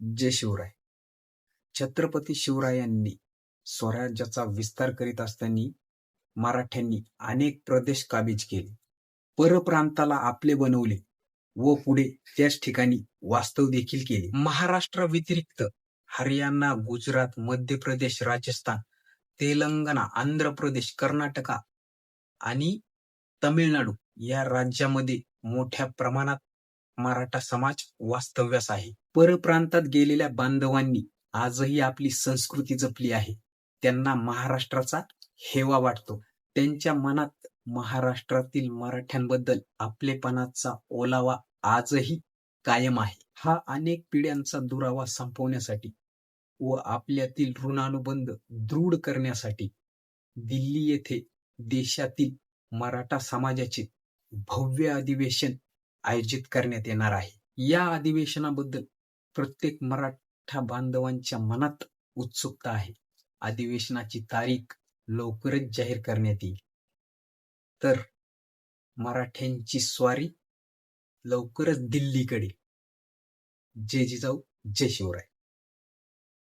जय शिवराय. छत्रपती शिवरायांनी स्वराज्याचा विस्तार करीत असताना मराठ्यांनी अनेक प्रदेश काबीज केले. परप्रांताला आपले बनवले व पुढे त्याच ठिकाणी वास्तव देखील केले. महाराष्ट्र व्यतिरिक्त हरियाणा गुजरात मध्य प्रदेश राजस्थान तेलंगणा आंध्र प्रदेश कर्नाटका आणि तमिळनाडू या राज्यामध्ये मोठ्या प्रमाणात मराठा समाज वास्तव्यास आहे. परप्रांतात गेलेल्या बांधवांनी आजही आपली संस्कृती जपली आहे. त्यांना महाराष्ट्राचा हेवा वाटतो. त्यांच्या मनात महाराष्ट्रातील मराठ्यांबद्दल आपलेपणाचा ओलावा आजही कायम आहे. हा अनेक पिढ्यांचा दुरावा संपवण्यासाठी व आपल्यातील ऋणानुबंध दृढ करण्यासाठी दिल्ली येथे देशातील मराठा समाजाचे भव्य अधिवेशन आयोजित करण्यात येणार आहे. या अधिवेशनाबद्दल प्रत्येक मराठा बांधवांच्या मनात उत्सुकता आहे. अधिवेशनाची तारीख लवकरच जाहीर करण्यात येईल. तर मराठ्यांची स्वारी लवकरच दिल्लीकडे. जय जिजाऊ जय शिवराय.